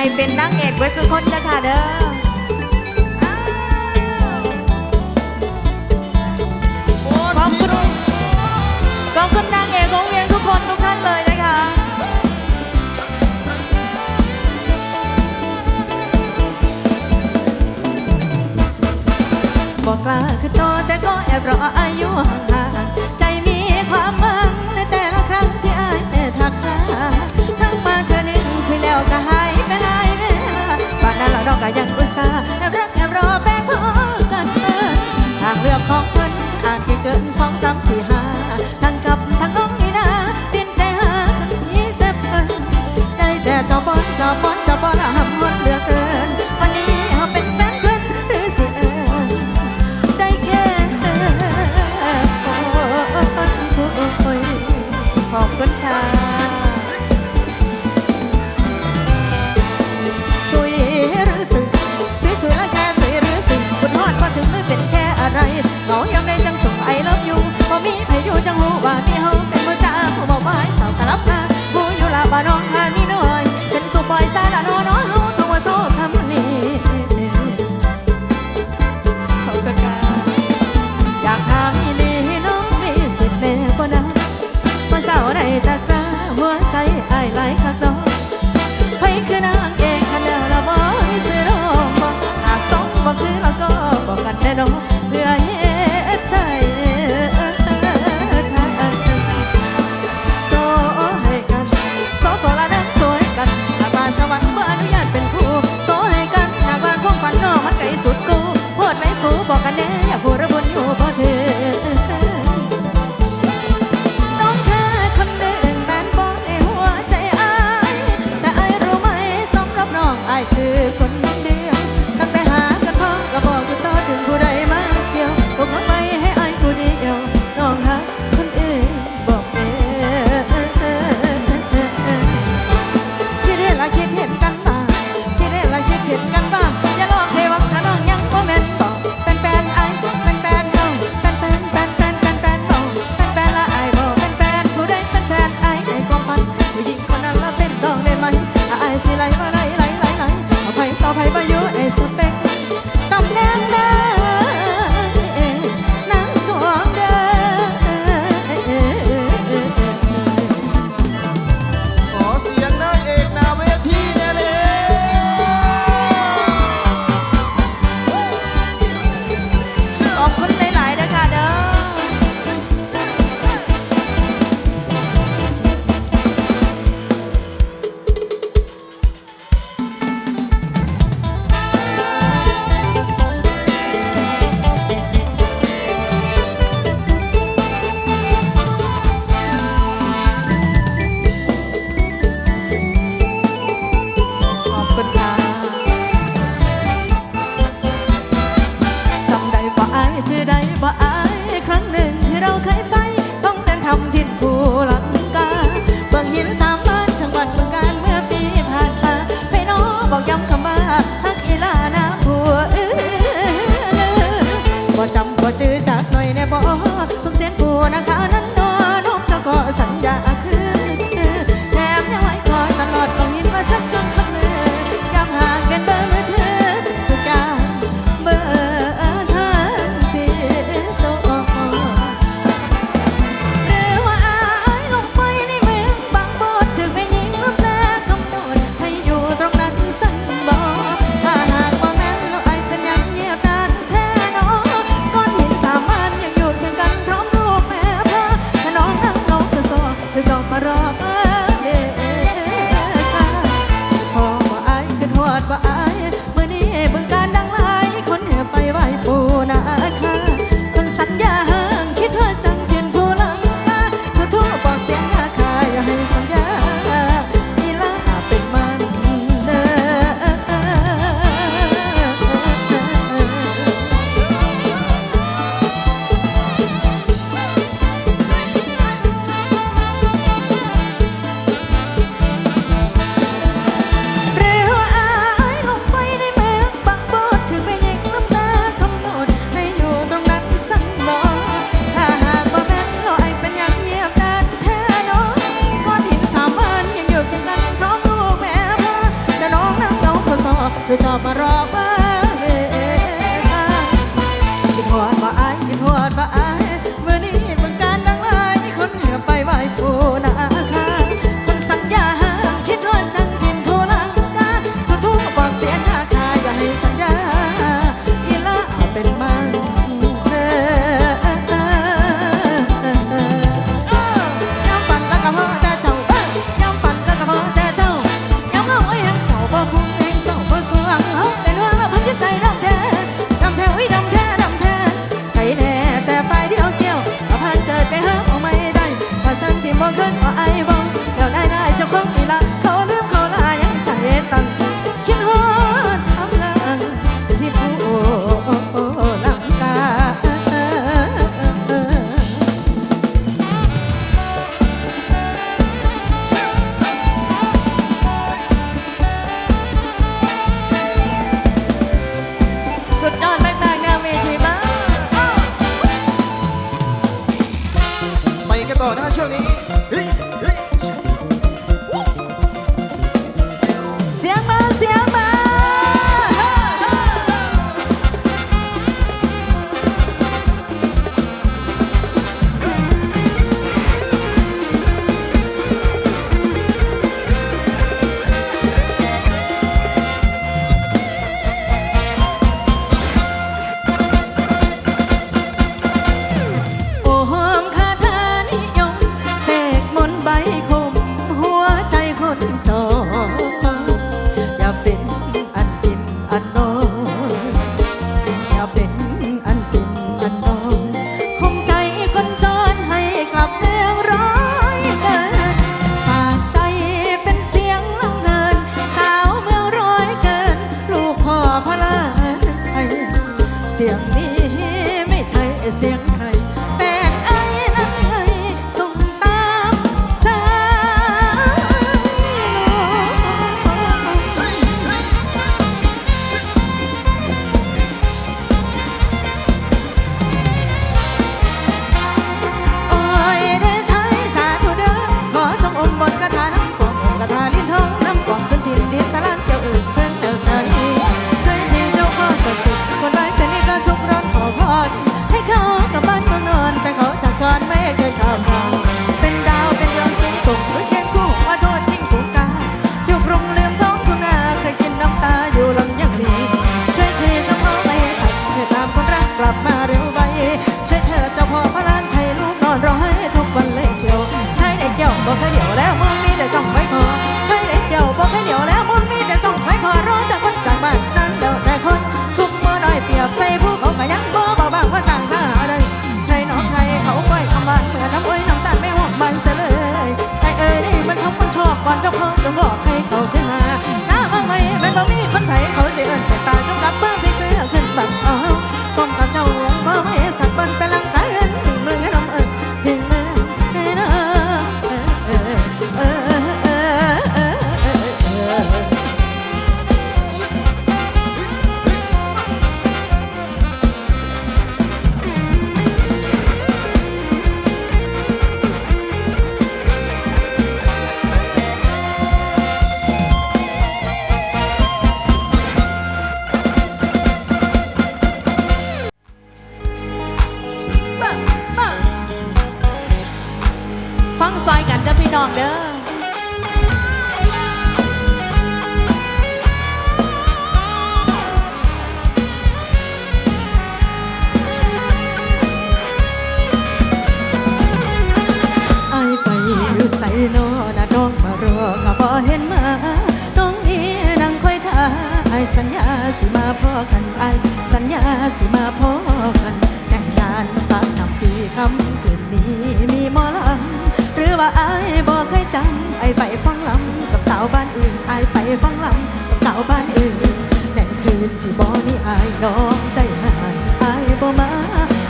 ให้เป็นนางเอกเวสุคนเด้อค่ะเด้อขอบคุณขอบคุณนางเอกของเวียงทุกคนทุกท่านเลยนะคะบอกกล้าคือโตแต่ก็แอบรออายุห่าง็ยังอุตส่าห์แอบรักแอบรอแปดพอกันเออทางเลือกของมันขาดแค่เกินสองสามสี่ห้าทั้งกับทางน้องนี่นะดินใจหาคนนี้เต็เพิ่นได้แต่จ้าบอนจ้าบอนจ้าบอนหำ ไรเหงายังได้จังสุขไอเลิฟอยู่พอมีไผอยู่จังรู้ว่ามีเฮาเป็นผู้จ้าผู้บอกว่าใสาวตาลับมาบูอยู่ลาบานน้องฮานี่น้อยเป็นสุขปอยซาละน้อน เธอชอบมารอ สัญญาสิมาพ่อกันไอสัญญาสิมาพ่อกันแต่งงานตาจำปีคำคืนนี้มีมอลำหรือว่าไอบอกเคยจำไอไปฟังลำกับสาวบ้านอื่นไอไปฟังลำกับสาวบ้านอื่นแต่คืนที่บอนี่ไอน้องใจหายไอบ่มา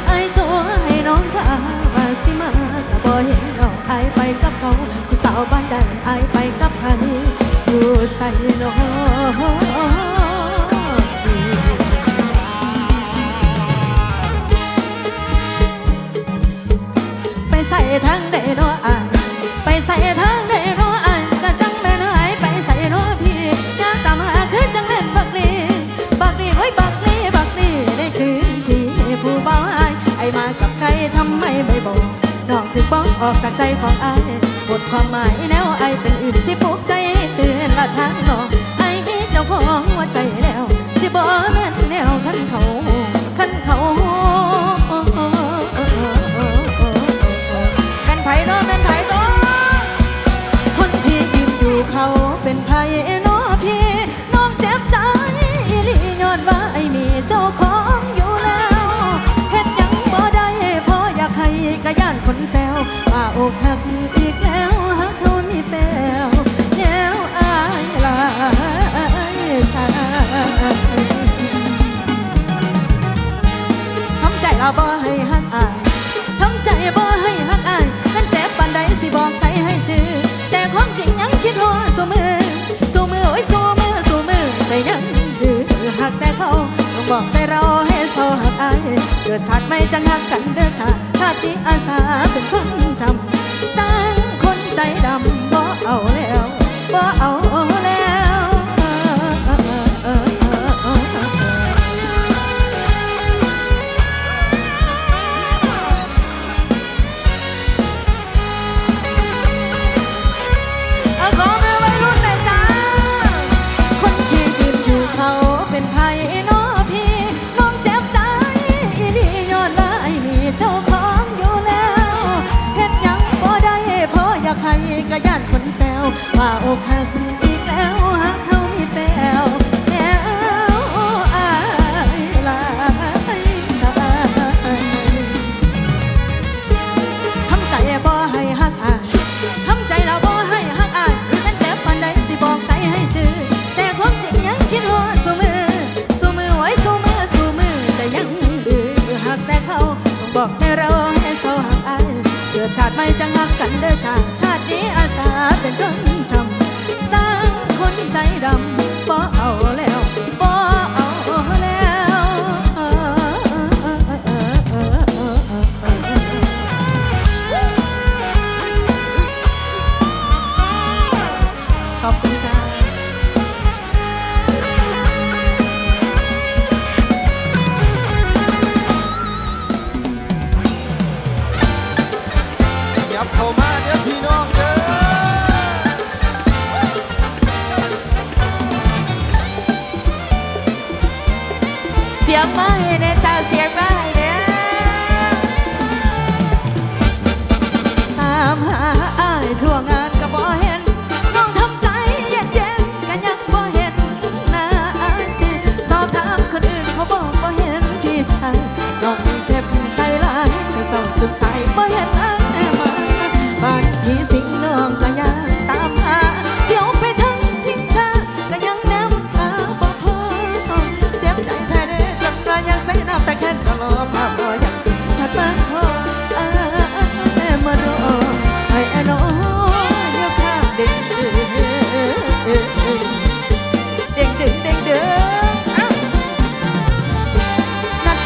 ไอตัวให้น้องถ้าว่าสิมาแต่บ่เห็นน้องไอไปกับเขาผู้สาวบ้านใดไอไปกับใครอยู่ใส่น้อง ทั้งใดเนาะอายไปใส่ทั้งใดเนาะอายก็จังแม่นหายไปใส่เนาพี่ยาตามหาคือจังเล่นบักลีบักดีเฮ้ยบักลีบักลีได้คืนที่ผู้บ่าวอายไอมากับใครทำไมไม่บอกน้องถึงบอกออกจากใจของไอายบทความหมายแล้วไอเป็นอื่นสิปลุกใจเตือนว่าทางนองไอมีเจ้าของหัวใจแล้ว myself I oh have บอกแต่รอให้สอหักอาเกิดชาติไม่จะงหักกันเด้อชาติชาติอาสาเป็นคนจำสร้างคนใจดำบ่เอาแล้วบ่เอา 花，我看。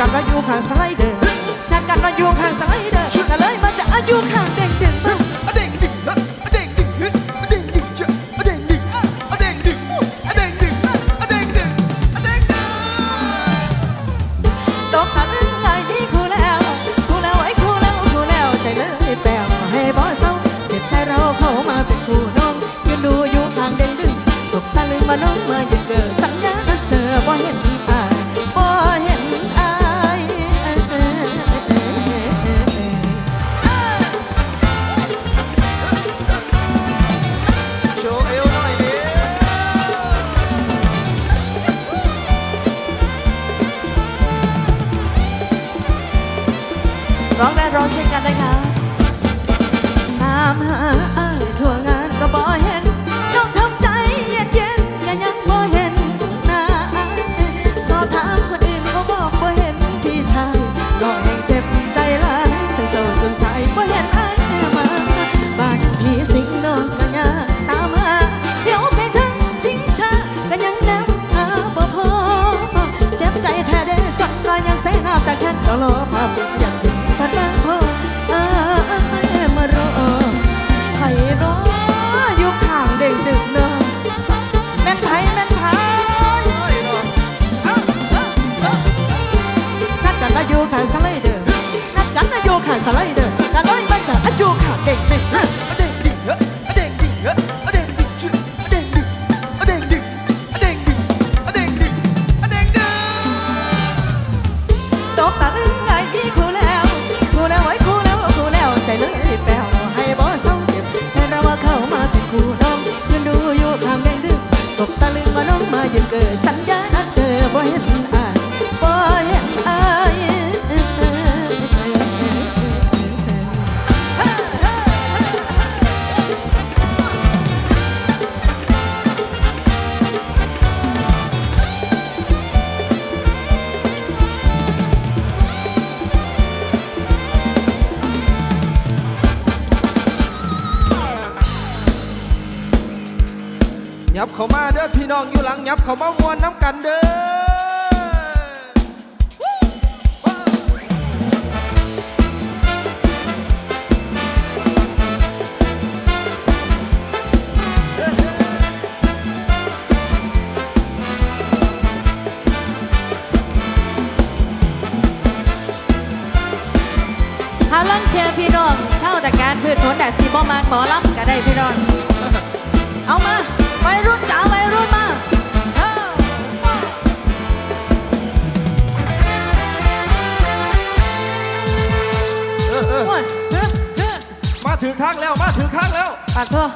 กันว่าอยู่ข้างสไลเดอร์นัดกันว่าอยู่ข้างสไลเดอร์ก็เลยมาจะอยู่างเด้งเด้งบ้าเด้งเด้งนะเด้งเด้งฮึเด้งเด้งเจ้เด้งเด้งเด้งเด้งเด้งเด้งเด้งเด้งเด้งเด้งตกตะลึงไอ้นี่คู่แล้วคู่แล้วไอ้คู่แล้วคู่แล้วใจเลยแปลวให้บเศร้าเก็บใจเราเข้ามาเป็นคู่น้องยืนดูยู่ข้างเด้งเด้งตกตะลึงมาน้องมาหยุดเกิดสัญญาเจอบ่เห็น ลอภาพบุกอยากสุดพนังพ่อออแม่มารอไผ่รออยู่ข้างเด็กดึกเนาะแม่นไผ่แม่นไผ่นัดกันมาอยู่ข้างสไลเดอร์นัดกันมาอยู่ข้างสไลเดอร์กันเลยมาจากอยู่ข้างเด็กดึก สีบ่มากหมอลำก็ได้พี่รอนเอามาไปรุ่นจ๋าไปรุ่นมามาถึงข้างแล้วมาถึงข้างแล้วอะเธอ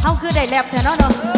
เขาคือได้แลบแถวนั้นเนาะ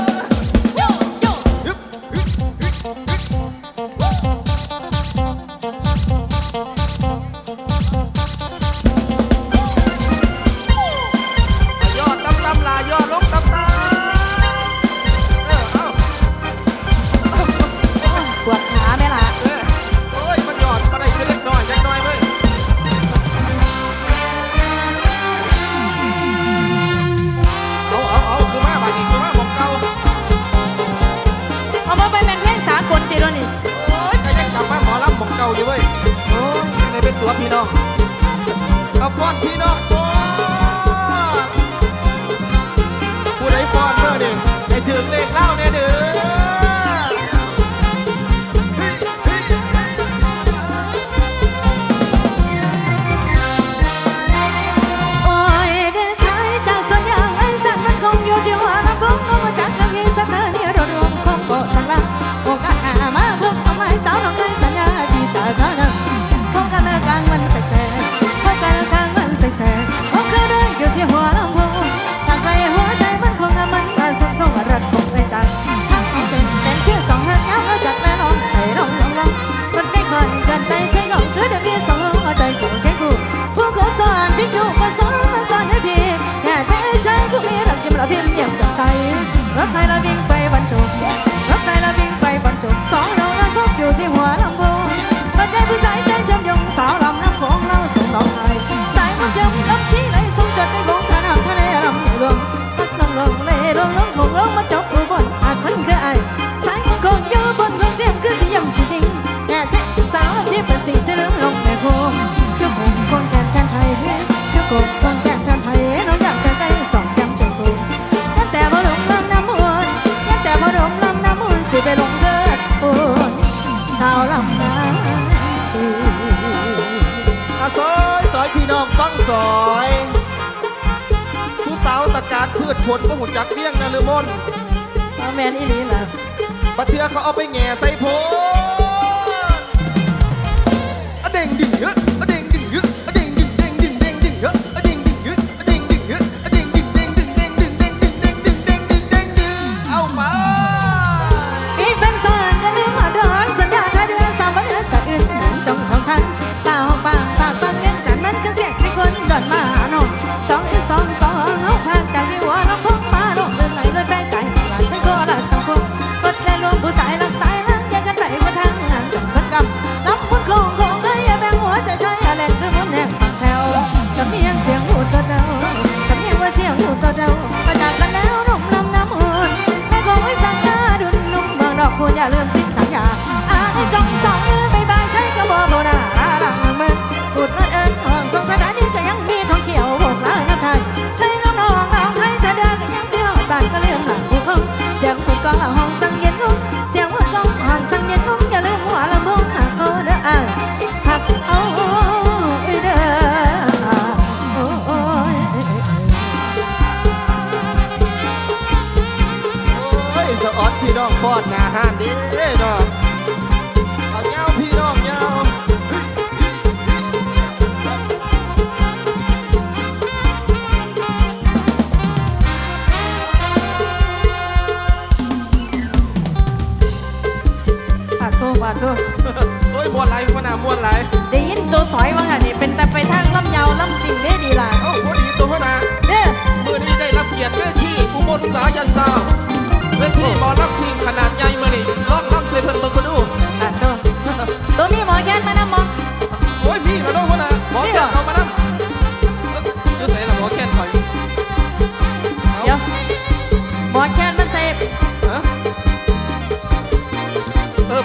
สอยผู้สาวตะการพืชผลบ่หุ่นจักเบี้ยงนาลือมนเอาแมนอีหลีนะปะเทือเขาเอาไปแง่ใส่ผม ห้องสังเย็นเสีย เธอโอ้ยมวนไหลมวนหนามวนไหลได้ยินตัวสอยว่าไงนี่เป็นแต่ไปทางลำยาวลำสิงได้ดีล่ะเอ้าพอดีตัวพนาเด้อมือนี้ได้รับเกียรติเวทีอุบลสายันซาวเวทีบอลรับสิงขนาดใหญ่มานี่ร้องรับเซเพิ่นเบิ่งคนดูอะเธอตัวมีหมอแค้นมานะหมอโอ้ยมีแล้ว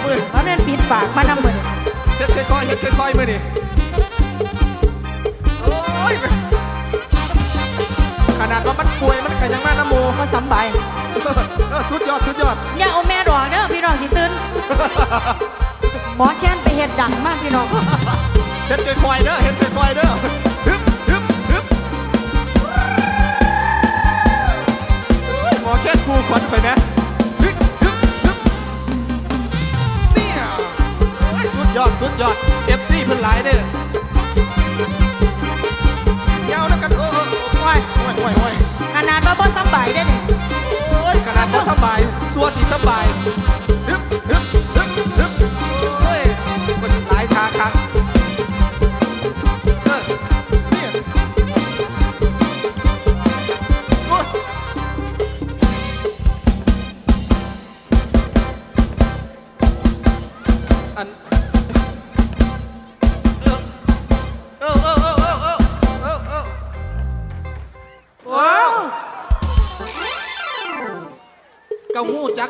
มือเพราะนั่นปิดปากมานำมือเฮ็ดค่อยๆเฮ็ดค่อยๆมือนี่โอ้ยขนาดว่ามันป่วยมันก็ยังมาน้ำมูมาสำบายเออสุดยอดสุดยอดอย่าเอาแม่ดอกเด้อพี่น้องสิตื่นหมอแค้นไปเฮ็ดดังมากพี่น้องเฮ็ดค่อยๆเด้อเฮ็ดค่อยๆเด้อฮึบฮึหมอแค้นครูขวัญไปไหม ยอดเอฟซีเพิ่นหลายเด้อเจ้านักกันโอ้โอ้โอ้ยโอ้ยโอ้ยโอ้ยขนาดว่าบ่สำบายได้อนี่ โอ้ยขนาดบ่สบายสัวสิสบาย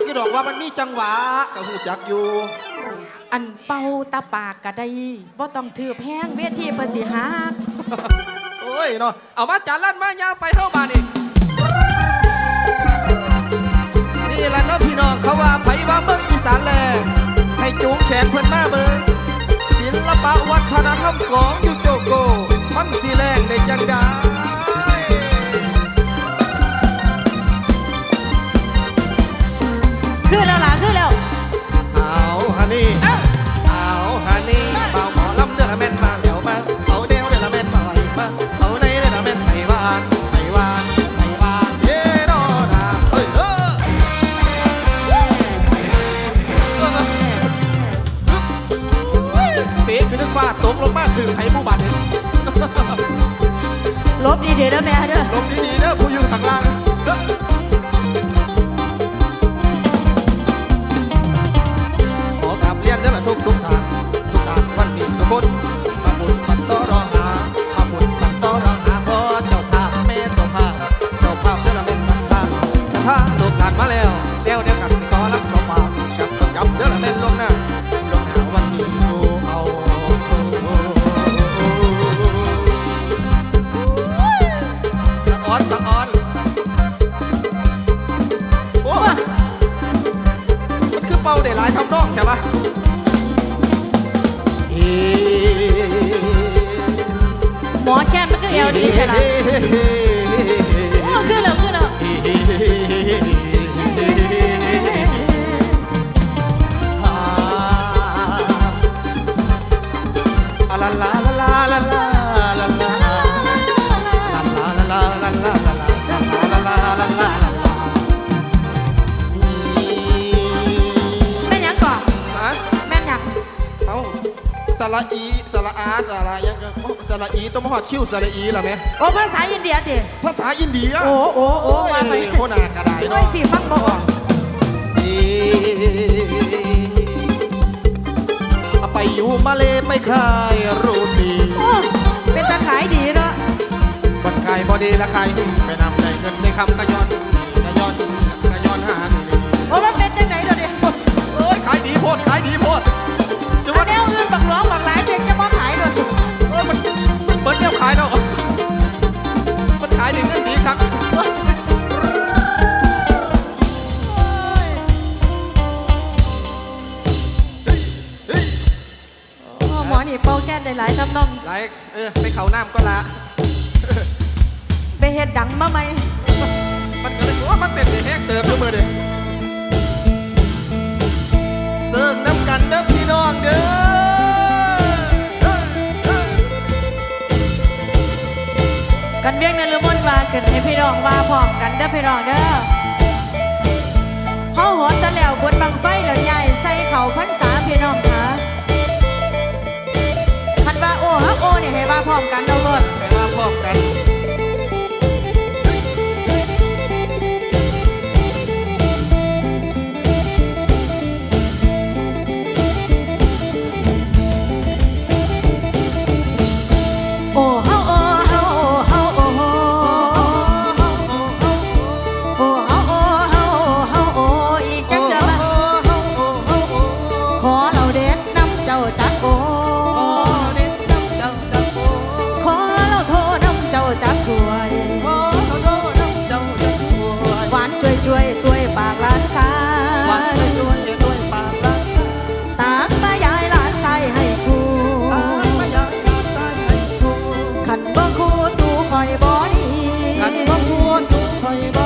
อยู่ดอกว่ามันมีจังหวะกะหูจักอยู่อันเป่าตาปากก็ได้บ่ต้องถือแพงเวทีเพิ่นสิหักโอ้ยเนาะเอามาจานลั่นมายาวไปเท่าบานอีกนี่แหละเนาะพี่น้องเขาว่าไผว่าเมืองอีสานแลให้จูงแขนเพิ่นมาเบิ่งศิลปะวัฒนธรรมของยูโจโกมันสิแรงได้จังได้ คือแล้วล่ะคือแล้ว เอาฮันนี่เอ้า เอาฮันนี่เบาหมอลำเดือดละแม่นมาแล้วมาเอาเดวเดือดละแม่นมาไหวมาเอาในเดือดละแม่นไปหวานไปหวานไปหวานเย่นอนาเฮ้ยเออเออเป๊ะคือนึกว่าตกลงมาถึงไทยผู้บาดเจ็บลบดีๆเด้อแม่เด้อลงดีๆเด้อผู้อยู่ข้างล่างเด้อ ก้วดีขนาดโอ้ขึ้นแล้วขึ้นแล้วลาลา ระอีสระอาสระยังสระอีต้องมาหอดคิ้วสระอีล่ะแม่โอ้ภาษาอินเดียติภาษาอินเดียโอ้โอ้โอ้ว่าไปโคนากระไดด้วเนาะยสิฟังบ่ออกเอาไปอยู่มาเลไปขายโรตีโอ้เป็นตาขายดีเนาะบันขายบอดีละขายไปนำได้เงินได้คำกะย้อนกะย้อนกะย้อนหานี่โอ้มันเป็นจังไหนเดี๋ยวนี้เอ้ยขายดีโพดขายดีโพด หลายทำนองไรเออไปเขาน้ำก็ละ ไปเฮ็ดดังมาไหมมันก็เลยว่ามันเป็นแห้งเติมด้วยมือเด็เสิ่งน้ำกันเด้อพี่น้องเด้อกันเวียงนั่นละมนว่าขึ้นให้พี่น้องว่าพร้อมกันเด้อพี่น้องเด้อเฮาหอดตะแล้วบนบังไฟแล้วใหญ่ bye.